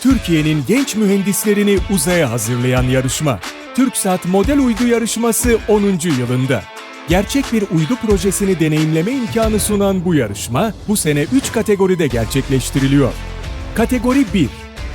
Türkiye'nin genç mühendislerini uzaya hazırlayan yarışma. TürkSat Model Uydu Yarışması 10. yılında. Gerçek bir uydu projesini deneyimleme imkanı sunan bu yarışma bu sene 3 kategoride gerçekleştiriliyor. Kategori 1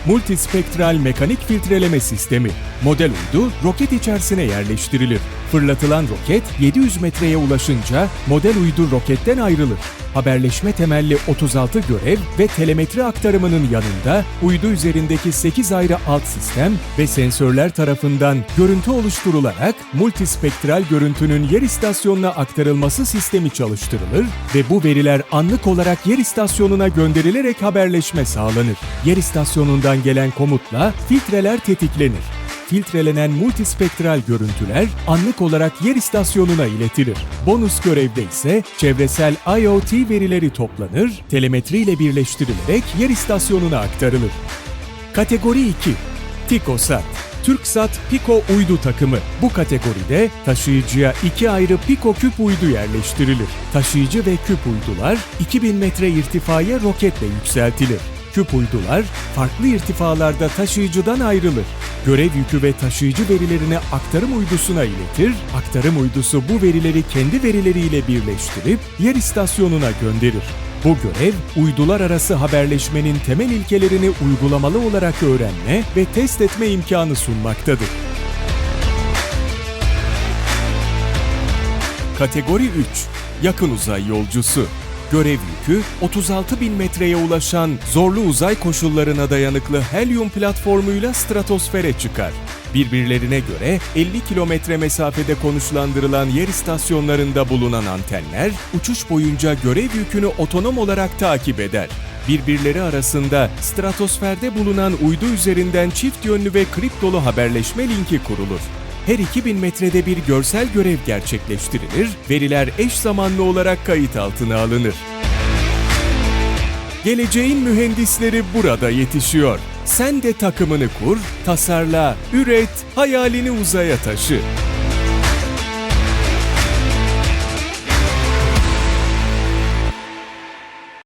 Multispektral mekanik filtreleme sistemi. Model uydu roket içerisine yerleştirilir. Fırlatılan roket 700 metreye ulaşınca model uydu roketten ayrılır. Haberleşme temelli 36 görev ve telemetri aktarımının yanında uydu üzerindeki 8 ayrı alt sistem ve sensörler tarafından görüntü oluşturularak multispektral görüntünün yer istasyonuna aktarılması sistemi çalıştırılır ve bu veriler anlık olarak yer istasyonuna gönderilerek haberleşme sağlanır. Yer istasyonundan gelen komutla filtreler tetiklenir filtrelenen multispektral görüntüler anlık olarak yer istasyonuna iletilir. Bonus görevde ise çevresel IoT verileri toplanır, telemetri ile birleştirilerek yer istasyonuna aktarılır. Kategori 2 TikoSat TürkSat Pico uydu takımı. Bu kategoride taşıyıcıya iki ayrı Pico küp uydu yerleştirilir. Taşıyıcı ve küp uydular 2000 metre irtifaya roketle yükseltilir. Küp uydular farklı irtifalarda taşıyıcıdan ayrılır. Görev yükü ve taşıyıcı verilerini aktarım uydusuna iletir, aktarım uydusu bu verileri kendi verileriyle birleştirip yer istasyonuna gönderir. Bu görev, uydular arası haberleşmenin temel ilkelerini uygulamalı olarak öğrenme ve test etme imkanı sunmaktadır. Kategori 3 Yakın uzay yolcusu Görev yükü 36 bin metreye ulaşan zorlu uzay koşullarına dayanıklı helyum platformuyla stratosfere çıkar. Birbirlerine göre 50 kilometre mesafede konuşlandırılan yer istasyonlarında bulunan antenler uçuş boyunca görev yükünü otonom olarak takip eder. Birbirleri arasında stratosferde bulunan uydu üzerinden çift yönlü ve kriptolu haberleşme linki kurulur. Her 2000 metrede bir görsel görev gerçekleştirilir, veriler eş zamanlı olarak kayıt altına alınır. Geleceğin mühendisleri burada yetişiyor. Sen de takımını kur, tasarla, üret, hayalini uzaya taşı.